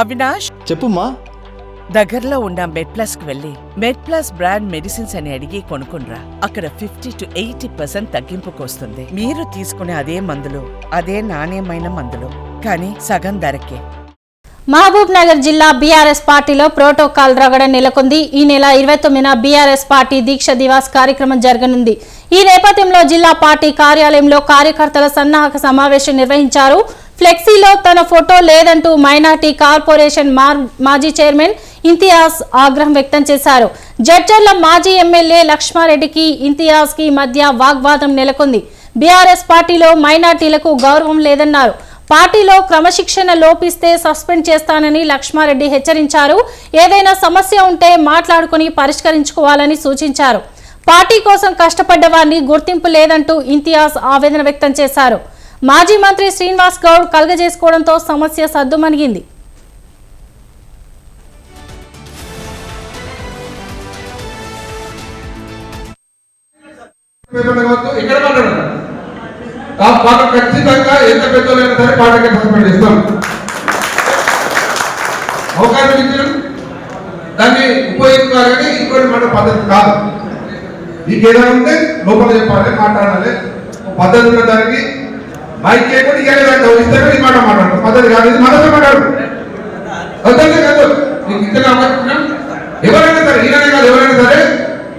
అవినాష్? చెప్పుమా దగ్గరలో ఉన్న మెడ్ ప్లస్కు వెళ్ళి మెడ్ ప్లస్ బ్రాండ్ మెడిసిన్స్ అని అడిగి కొనుక్కునరా అక్కడ ఫిఫ్టీ టు ఎయిటీ పర్సెంట్ తగ్గింపుకు వస్తుంది మీరు తీసుకునే అదే మందులు అదే నాణ్యమైన మందులు. కానీ సగం ధరకే. మహబూబ్ నగర్ జిల్లా బీఆర్ఎస్ పార్టీలో ప్రోటోకాల్ రగడ నెలకొంది. ఈ నెల ఇరవై తొమ్మిదిన బీఆర్ఎస్ పార్టీ దీక్ష దివాస్ కార్యక్రమం జరగనుంది. ఈ నేపథ్యంలో జిల్లా పార్టీ కార్యాలయంలో కార్యకర్తల సన్నాహక సమావేశం నిర్వహించారు ఫ్లెక్సీలో తన ఫోటో లేదంటూ మైనార్టీ కార్పొరేషన్ మార్- మాజీ చైర్మన్ ఇంతియాజ్ ఆగ్రహం వ్యక్తం చేశారు. జడ్చర్ల మాజీ ఎమ్మెల్యే లక్ష్మారెడ్డికి ఇంతియాజ్కి మధ్య వాగ్వాదం నెలకొంది. బీఆర్ఎస్ పార్టీలో మైనార్టీలకు గౌరవం లేదన్నారు. పార్టీలో క్రమశిక్షణ లోపిస్తే సస్పెండ్ చేస్తానని లక్ష్మారెడ్డి హెచ్చరించారు. ఏదైనా సమస్య ఉంటే మాట్లాడుకుని పరిష్కరించుకోవాలని సూచించారు. పార్టీ కోసం కష్టపడ్డ వారిని గుర్తింపు లేదంటూ ఇంతియాజ్ ఆవేదన వ్యక్తం చేశారు. మాజీ మంత్రి శ్రీనివాస్ గౌడ్ కలగజేసుకోవడంతో సమస్య సద్దుమణిగింది పేపర్లు పాట ఖచ్చితంగా ఎంత పెద్దలైనా సరే పాటకి సస్పెండ్ చేస్తాం. అవకాశం ఇచ్చిన దాన్ని ఉపయోగించాలి కానీ ఇంకోటి మాట పద్ధతి కాదు. నీకు ఏదైనా ఉంటే లోపల చెప్పాలి మాట్లాడాలి. పద్ధతి ఉన్న దానికి మైక్ లేకుండా ఇవ్వలేదంటే ఇస్తే ఈ మాట మాట్లాడతాం పద్ధతి కాదు ఇది మనతో మాట్లాడు పద్ధతి కాదు? నీకు అవకాశం ఎవరైనా సరే ఈయననే కాదు ఎవరైనా సరే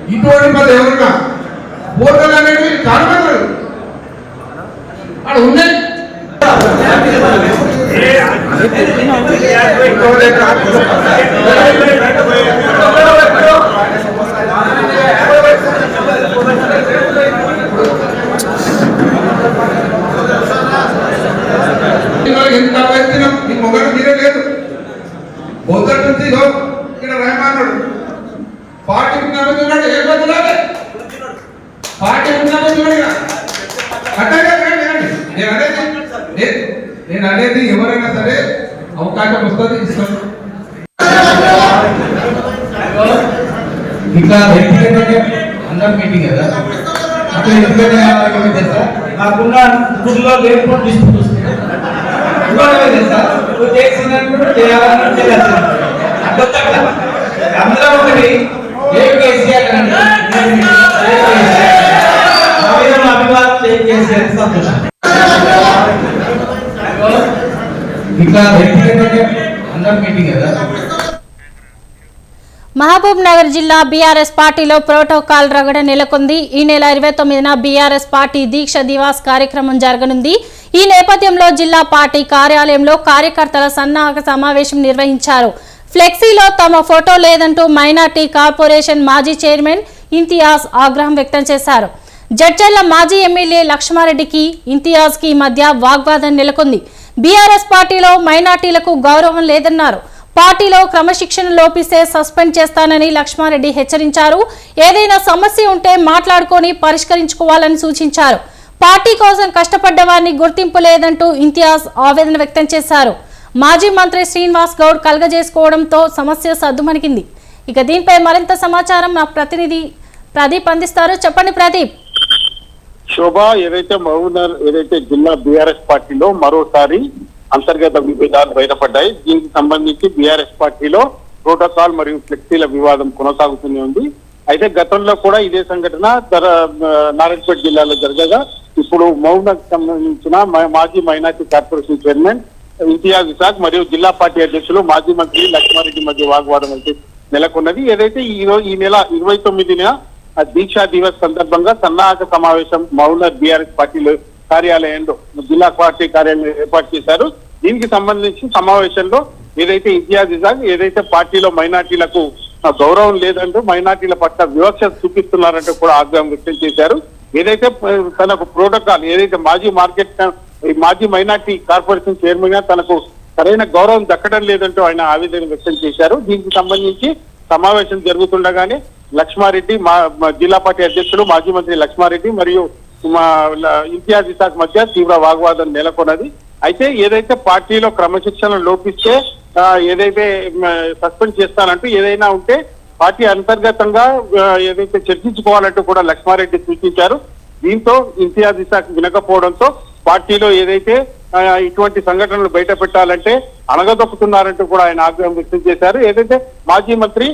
ఇటువంటి పద్ధతి ఎవరున్నా పోర్టల్ అనేవి ఉన్నారు. ఆడ ఉన్నాయి ఇవాళ ఎంత వచ్చినాం నీ మొగలు మీరే లేదు పొద్దుట నుంచి ఇదో ఇక్కడ రాయమాన్నాడు పార్టీ ఉన్నామని చూడండి ఏ బదులాలి పార్టీ ఉన్నామని చూడండి అట్టగా వినండి, వినండి. నేను అనేది నేను- నేను అనేది ఎవరైనా సరే అవకాశం వస్తుంది ఇస్తాను ఇట్లా వ్యక్తిగతంగా అందరం మీటింగ్ కదా? అట్లా ఎందుకంటే ఏమైంది తెలుసా? నాకున్న ఊర్లో లేకపోతే డిస్ప్యూట్ వస్తుంది. ఇంకోటి ఏమైంది తెలుసా? నువ్వు చేసినట్టు చేయాలని చేయాలి అందరం ఒకటి ఏ కేసీఆర్ సంతోషం ఇట్లా వ్యక్తిగతంగా అందరం మీటింగ్ కదా మహబూబ్ నగర్ జిల్లా బీఆర్ఎస్ పార్టీలో ప్రోటోకాల్ రగడ నెలకొంది. ఈ నెల ఇరవై తొమ్మిదిన బీఆర్ఎస్ పార్టీ దీక్ష దివాస్ కార్యక్రమం జరగనుంది. ఈ నేపథ్యంలో జిల్లా పార్టీ కార్యాలయంలో కార్యకర్తల సన్నాహక సమావేశం నిర్వహించారు. ఫ్లెక్సీలో తమ ఫోటో లేదంటూ మైనార్టీ కార్పొరేషన్ మాజీ చైర్మన్ ఇంతియాజ్ ఆగ్రహం వ్యక్తం చేశారు. జడ్చర్ల మాజీ ఎమ్మెల్యే లక్ష్మారెడ్డికి ఇంతియాజ్కి మధ్య వాగ్వాదం నెలకొంది. బీఆర్ఎస్ పార్టీలో మైనార్టీలకు గౌరవం లేదన్నారు. పార్టీలో క్రమశిక్షణ లోపిస్తే సస్పెండ్ చేస్తానని లక్ష్మారెడ్డి హెచ్చరించారు. ఏదైనా సమస్య ఉంటే మాట్లాడుకొని పరిష్కరించుకోవాలని సూచించారు. పార్టీ కోసం కష్టపడ్డ వారిని గుర్తింపు లేదంటూ ఇంతియాజ్ ఆవేదన వ్యక్తం చేశారు. మాజీ మంత్రి శ్రీనివాస్ గౌడ్ కలగజేసుకోవడంతో సమస్య సద్దుమణిగింది ఇక దీనిపై మరింత సమాచారం మా ప్రతినిధి ప్రదీప్ అందిస్తారు. చెప్పండి ప్రదీప్. శోభ ఏదైతే మహబూబ్నగర్ ఏదైతే జిల్లా బీఆర్ఎస్ పార్టీలో మరోసారి అంతర్గత విభేదాలు బయటపడ్డాయి దీనికి సంబంధించి బీఆర్ఎస్ పార్టీలో ప్రోటోకాల్ మరియు ఫ్లెక్సీల వివాదం కొనసాగుతూనే ఉంది. అయితే గతంలో కూడా ఇదే సంఘటన నారాయణపేట జిల్లాలో జరగగా. ఇప్పుడు మౌనకు సంబంధించిన మాజీ minority corporation chairman Imtiaz Isaq మరియు జిల్లా పార్టీ అధ్యక్షులు మాజీ మంత్రి లక్ష్మారెడ్డి మధ్య వాగ్వాదం అయితే నెలకొన్నది. ఏదైతే ఈ రోజు ఈ నెల ఇరవై తొమ్మిదిన దీక్షా దివస్ సందర్భంగా సన్నాహక సమావేశం మౌనర్ బీఆర్ఎస్ పార్టీలు కార్యాలయంలో జిల్లా పార్టీ కార్యాలయం ఏర్పాటు చేశారు. దీనికి సంబంధించి సమావేశంలో ఏదైతే ఇంతియాజ్ ఇజాజ్ ఏదైతే పార్టీలో మైనార్టీలకు గౌరవం లేదంటూ మైనార్టీల పట్ల వివక్ష చూపిస్తున్నారంటూ కూడా ఆగ్రహం వ్యక్తం చేశారు. ఏదైతే తనకు ప్రోటోకాల్ ఏదైతే మాజీ మార్కెట్ మాజీ మైనార్టీ కార్పొరేషన్ చైర్మన్గా తనకు సరైన గౌరవం దక్కడం లేదంటూ ఆయన ఆవేదన వ్యక్తం చేశారు. దీనికి సంబంధించి సమావేశం జరుగుతుండగానే లక్ష్మారెడ్డి మా జిల్లా పార్టీ అధ్యక్షులు మాజీ మంత్రి లక్ష్మారెడ్డి మరియు మా ఇంతియాజ్ ఇసాక్ మధ్య తీవ్ర వాగ్వాదం నెలకొన్నది. అయితే ఏదైతే పార్టీలో క్రమశిక్షణ లోపిస్తే ఏదైతే సస్పెండ్ చేస్తానంటూ ఏదైనా ఉంటే పార్టీ అంతర్గతంగా ఏదైతే చర్చించుకోవాలంటూ కూడా లక్ష్మారెడ్డి సూచించారు. దీంతో ఇంతియాజ్ ఇసాక్ వినకపోవడంతో పార్టీలో ఏదైతే ఇటువంటి సంఘటనలు బయట పెట్టాలంటే అణగదొక్కుతున్నారంటూ కూడా ఆయన ఆగ్రహం వ్యక్తం చేశారు. ఏదైతే మాజీ మంత్రి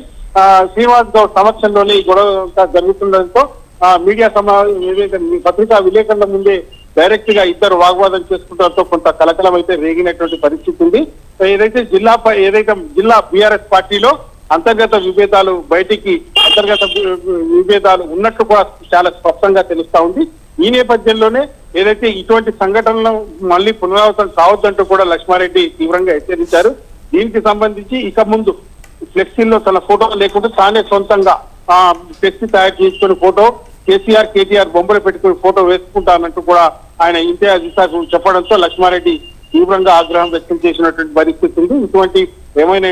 శ్రీనివాస్ గౌడ్ సమక్షంలోనే ఈ గొడవ జరుగుతుండటంతో ఆ, మీడియా సమావేశం పత్రికా విలేకరుల ముందే డైరెక్ట్గా ఇద్దరు వాగ్వాదం చేసుకుంటడంతో కొంత కలకలం అయితే రేగినటువంటి పరిస్థితి ఉంది. ఏదైతే జిల్లా ఏదైతే జిల్లా బీఆర్ఎస్ పార్టీలో అంతర్గత విభేదాలు బయటికి అంతర్గత విభేదాలు ఉన్నట్టు కూడా చాలా స్పష్టంగా తెలుస్తా ఉంది. ఈ నేపథ్యంలోనే ఏదైతే ఇటువంటి సంఘటనలు మళ్ళీ పునరావృతం కావద్దంటూ కూడా లక్ష్మారెడ్డి తీవ్రంగా హెచ్చరించారు. దీనికి సంబంధించి ఇక ముందు ఫ్లెక్సీల్లో తన ఫోటో లేకుండా తానే సొంతంగా ఆ ఫ్లెక్సీ తయారు చేసుకుని ఫోటో కేసీఆర్ కేటీఆర్ బొమ్మలు పెట్టుకుని ఫోటో వేసుకుంటానంటూ కూడా ఆయన ఇంతియాజ్ ఇసాకు చెప్పడంతో లక్ష్మారెడ్డి తీవ్రంగా ఆగ్రహం వ్యక్తం చేసినటువంటి పరిస్థితి ఉంది ఇటువంటి ఏమైనా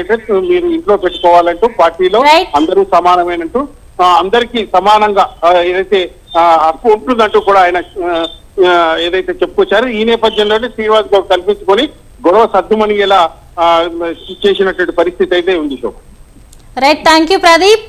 మీరు ఇంట్లో పెట్టుకోవాలంటూ పార్టీలో. అందరూ సమానమైనట్టు అందరికీ సమానంగా ఏదైతే హక్కు ఉంటుందంటూ కూడా ఆయన ఏదైతే చెప్పుకొచ్చారో ఈ నేపథ్యంలోనే శ్రీనివాస్ గౌడ్ కల్పించుకొని గొడవ సర్దుమణిగేలా చేసినటువంటి పరిస్థితి అయితే ఉంది Shobha right thank you Pradeep